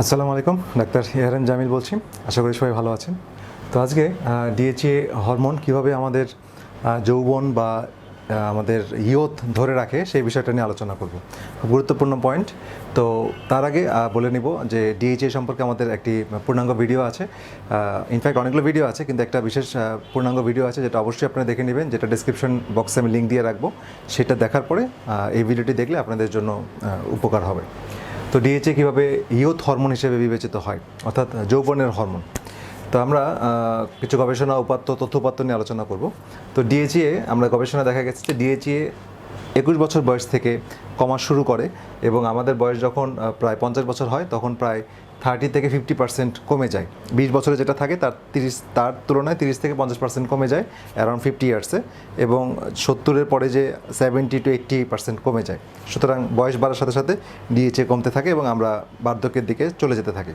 আসসালামু আলাইকুম, ডাক্তার ইয়ারান জামিল বলছি। আশা করি সবাই ভালো আছেন। তো আজকে ডিএচএ হরমোন কীভাবে আমাদের যৌবন বা আমাদের ইয়ত ধরে রাখে সেই বিষয়টা নিয়ে আলোচনা করব। গুরুত্বপূর্ণ পয়েন্ট তো তার আগে বলে নিব যে ডিএচএ সম্পর্কে আমাদের একটি পূর্ণাঙ্গ ভিডিও আছে। ইনফ্যাক্ট অনেকগুলো ভিডিও আছে, কিন্তু একটা বিশেষ পূর্ণাঙ্গ ভিডিও আছে যেটা অবশ্যই আপনারা দেখে নেবেন, যেটা ডিসক্রিপশন বক্সে আমি লিঙ্ক দিয়ে রাখব। সেটা দেখার পরে এই ভিডিওটি দেখলে আপনাদের জন্য উপকার হবে। তো ডিএচএ কীভাবে ইয়ুথ হরমোন হিসেবে বিবেচিত হয়, অর্থাৎ যৌবনের হরমোন তো আমরা কিছু গবেষণা উপাত্ত তথ্যপাত্র নিয়ে আলোচনা করব। তো ডিএচএ আমরা গবেষণা দেখা গেছে যে ডিএচএ একুশ বছর বয়স থেকে কমা শুরু করে এবং আমাদের বয়স যখন প্রায় পঞ্চাশ বছর হয়, তখন প্রায় থার্টি থেকে ফিফটি পার্সেন্ট কমে যায়। বিশ বছরে যেটা থাকে তার তিরিশ, তার তুলনায় তিরিশ থেকে পঞ্চাশ পার্সেন্ট কমে যায় অ্যারাউন্ড ফিফটি ইয়ার্সে এবং সত্তরের পরে যে সেভেন্টি টু এইট্টি পার্সেন্ট কমে যায়। সুতরাং বয়স বাড়ার সাথে সাথে ডিএচএ কমতে থাকে এবং আমরা বার্ধক্যের দিকে চলে যেতে থাকি।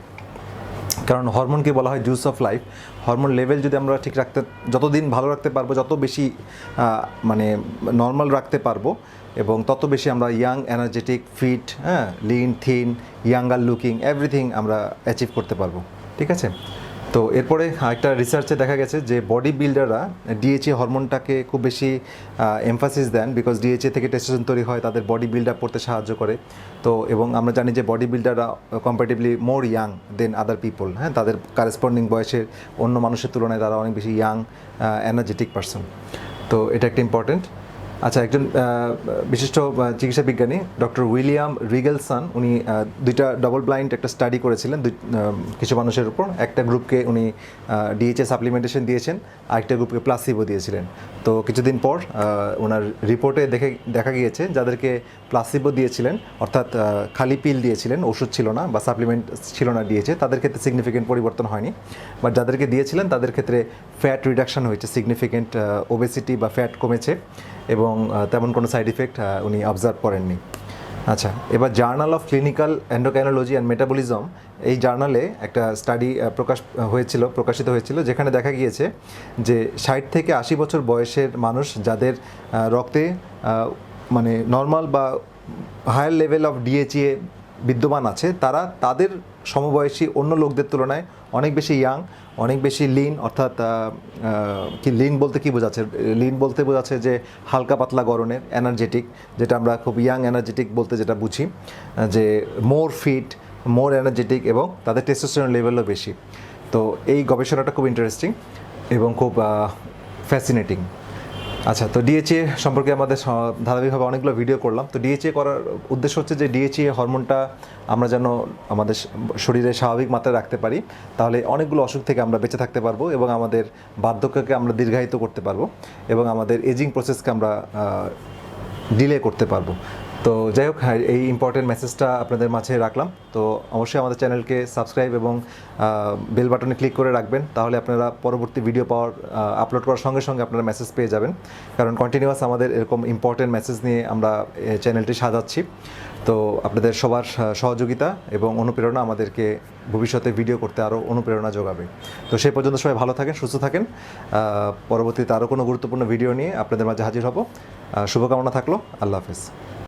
কারণ হরমোনকে বলা হয় juice of life hormone level যদি আমরা ঠিক রাখতে, যতদিন ভালো রাখতে পারব, যত বেশি মানে নর্মাল রাখতে পারব, এবং তত বেশি আমরা ইয়াং এনার্জেটিক ফিট হ্যাঁ lean thin younger looking everything আমরা অ্যাচিভ করতে পারব। ঠিক আছে? তো এরপরে একটা রিসার্চে দেখা গেছে যে বডি বিল্ডাররা ডিএচএ হরমোনটাকে খুব বেশি এমফাসিস দেন বিকজ ডিএচএ থেকে টেস্টোস্টেরন তৈরি হয়, তাদের বডি বিল্ড আপ করতে সাহায্য করে। তো এবং আমরা জানি যে body বিল্ডাররা comparatively more young than other people হ্যাঁ? তাদের কারেসপন্ডিং বয়সের অন্য মানুষের তুলনায় তারা অনেক বেশি ইয়াং এনার্জেটিক পারসন তো এটা একটা ইম্পর্টেন্ট আচ্ছা একজন বিশিষ্ট চিকিৎসা বিজ্ঞানী ডক্টর উইলিয়াম রিগেলসন, উনি দুইটা ডবল ব্লাইন্ড একটা স্টাডি করেছিলেন কিছু মানুষের উপর। একটা গ্রুপকে উনি ডিএইচএ সাপ্লিমেন্টেশন দিয়েছেন, আরেকটা গ্রুপকে প্লাসিবো দিয়েছিলেন। তো কিছুদিন পর ওনার রিপোর্টে দেখে, দেখা গিয়েছে যাদেরকে প্লাসিবো দিয়েছিলেন, অর্থাৎ খালি পিল দিয়েছিলেন, ওষুধ ছিল না বা সাপ্লিমেন্ট ছিল না দিয়েছে তাদের ক্ষেত্রে সিগনিফিকেন্ট পরিবর্তন হয়নি। বাট যাদেরকে দিয়েছিলেন, তাদের ক্ষেত্রে ফ্যাট রিডাকশন হয়েছে সিগনিফিকেন্ট ওবেসিটি বা ফ্যাট কমেছে। এবং আহ, তেমন কোনো সাইড ইফেক্ট উনি অবজার্ভ করেননি। আচ্ছা এবার journal of clinical endocrinology and metabolism এই জার্নালে একটা স্টাডি প্রকাশ হয়েছিল প্রকাশিত হয়েছিল যেখানে দেখা গিয়েছে যে ষাট থেকে আশি বছর বয়সের মানুষ যাদের রক্তে মানে নর্মাল বা হায়ার লেভেল অফ ডিএচএ বিদ্যমান আছে তারা তাদের সমবয়সী অন্য লোকদের তুলনায় অনেক বেশি ইয়াং অনেক বেশি লিন অর্থাৎ কি লিন বলতে কি বোঝাচ্ছে? লিন বলতে বোঝাচ্ছে যে হালকা পাতলা গরনের এনার্জেটিক যেটা আমরা খুব ইয়াং এনার্জেটিক বলতে যেটা বুঝি যে মোর ফিট মোর এনার্জেটিক এবং তাদের টেস্টোস্টেরন লেভেলও বেশি। তো এই গবেষণাটা খুব ইন্টারেস্টিং এবং খুব ফ্যাসিনেটিং আচ্ছা তো ডিএচএ সম্পর্কে আমাদের ধারাবাহিকভাবে অনেকগুলো ভিডিও করলাম। তো ডিএচএ করার উদ্দেশ্য হচ্ছে যে ডিএচএ হরমোনটা আমরা যেন আমাদের শরীরে স্বাভাবিক মাত্রায় রাখতে পারি, তাহলে অনেকগুলো অসুখ থেকে আমরা বেঁচে থাকতে পারব এবং আমাদের বার্ধক্যকে আমরা দীর্ঘায়িত করতে পারব এবং আমাদের এজিং প্রসেসকে আমরা ডিলে করতে পারব। তো যাই হোক হ্যাঁ, এই ইম্পর্টেন্ট মেসেজটা আপনাদের মাঝে রাখলাম। তো অবশ্যই আমাদের চ্যানেলকে সাবস্ক্রাইব এবং বেল বাটনে ক্লিক করে রাখবেন। তাহলে আপনারা পরবর্তী ভিডিও পাওয়ার আপলোড করার সঙ্গে সঙ্গে আপনারা মেসেজ পেয়ে যাবেন। কারণ কন্টিনিউয়াস আমাদের এরকম ইম্পর্টেন্ট মেসেজ নিয়ে আমরা চ্যানেলটি সাজাচ্ছি। তো আপনাদের সবার সহযোগিতা এবং অনুপ্রেরণা আমাদেরকে ভবিষ্যতে ভিডিও করতে আরও অনুপ্রেরণা যোগাবে। তো সেই পর্যন্ত সবাই ভালো থাকেন সুস্থ থাকেন। পরবর্তীতে আরও কোনো গুরুত্বপূর্ণ ভিডিও নিয়ে আপনাদের মাঝে হাজির হব। শুভকামনা থাকল। আল্লাহ হাফেজ।